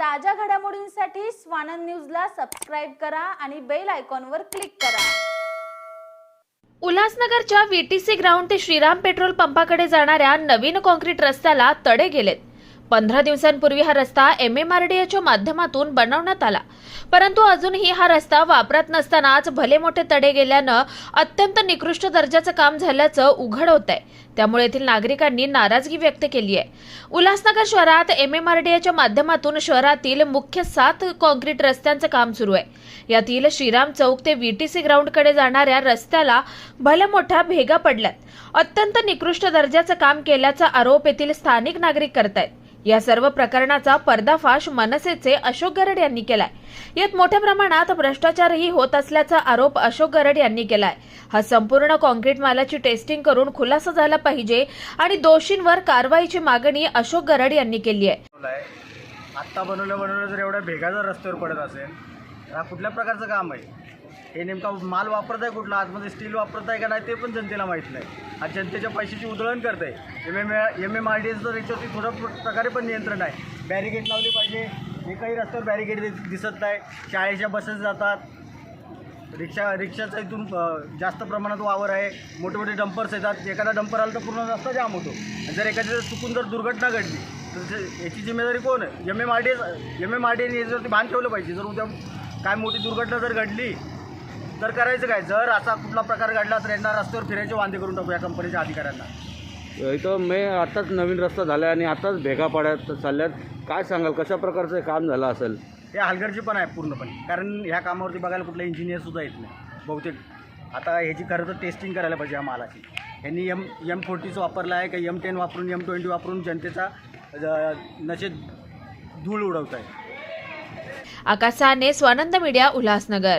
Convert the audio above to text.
ताज्या घडामोडींसाठी स्वानंद न्यूजला सबस्क्राईब करा आणि बेल आयकॉनवर क्लिक करा. उल्हासनगरच्या व्हीटीसी ग्राउंड ते श्रीराम पेट्रोल पंपाकडे जाणाऱ्या नवीन कॉन्क्रीट रस्त्याला तडे गेलेत. पंधरा दिवसांपूर्वी हा रस्ता एम एम आर डी एच्या माध्यमातून बनवण्यात आला. परंतु अजूनही हा रस्ता वापरात नसतानाच भले मोठे तडे गेल्यानं अत्यंत निकृष्ट दर्जाचं काम झाल्याचं उघड होत आहे त्यामुळे येथील नागरिकांनी नाराजगी व्यक्त केली आहे. उल्हासनगर शहरात एम एम आर डी एच्या माध्यमातून शहरातील मुख्य सात कॉन्क्रीट रस्त्यांचं काम सुरू आहे. यातील श्रीराम चौक ते व्हीटीसी ग्राउंडकडे जाणाऱ्या रस्त्याला भल्या मोठ्या भेगा पडल्यात अत्यंत निकृष्ट दर्जाचं काम केल्याचा आरोप येथील स्थानिक नागरिक करतायत. या सर्व प्रकरणाचा पर्दाफाश मनसेचे अशोक गरड यांनी केलाय. यात मोठ्या प्रमाणात भ्रष्टाचारही होत असल्याचा आरोप अशोक गरड यांनी केलाय. हा संपूर्ण कॉन्क्रीट मालाची टेस्टिंग करून खुलासा झाला पाहिजे आणि दोषींवर कारवाईची मागणी अशोक गरड यांनी केली आहे. आत्ता बनवल्या बनवल्या जर एवढ्या भेगा जर रस्त्यावर पडत असेल हा कुठल्या प्रकारचं काम आहे? हे नेमका माल वापरत आहे कुठला? आतमध्ये स्टील वापरत आहे का नाही ते पण जनतेला माहीत नाही. हा जनतेच्या पैशाची उधळण करत आहे M M M M R D एसचं याच्यावरती थोडं प्रकारे पण नियंत्रण आहे. बॅरिकेड लावली पाहिजे. एकाही रस्त्यावर बॅरिकेड दिसत नाही. शाळेच्या बसेस जातात. रिक्षा रिक्षाचा इथून जास्त प्रमाणात वावर आहे. मोठे मोठे डंपर्स येतात. एखादा डंपर आला तर पूर्ण रस्ता जाम होतो. जर एखाद्या चुकून जर दुर्घटना घडली तर याची जिम्मेदारी कोण आहे? M M R D S M M R D एने याच्यावरती भान ठेवलं पाहिजे. जर उद्या काय मोठी दुर्घटना जर घडली तर करायचं काय? जर असा कुठला प्रकार घडला तर यांना रस्त्यावर फिरायचे वांदे करून टाकू या कंपनीच्या अधिकाऱ्यांना. इथं मे आताच नवीन रस्ता झाला आणि आताच भेगा पाड्यात चालल्यात. काय सांगाल? कशा प्रकारचं हे काम झालं असेल? हे हलगर्जी पण आहे पूर्णपणे. कारण ह्या कामावरती बघायला कुठला इंजिनियर सुद्धा येत नाही. बहुतेक आता ह्याची खरं तर टेस्टिंग करायला पाहिजे या मालाची. यांनी एम एम फोर्टीचं वापरलं आहे का एम टेन वापरून एम ट्वेंटी वापरून जनतेचा अ, नशे धूळ उडवत आहे आकाश साने स्वानंद मीडिया उल्हासनगर.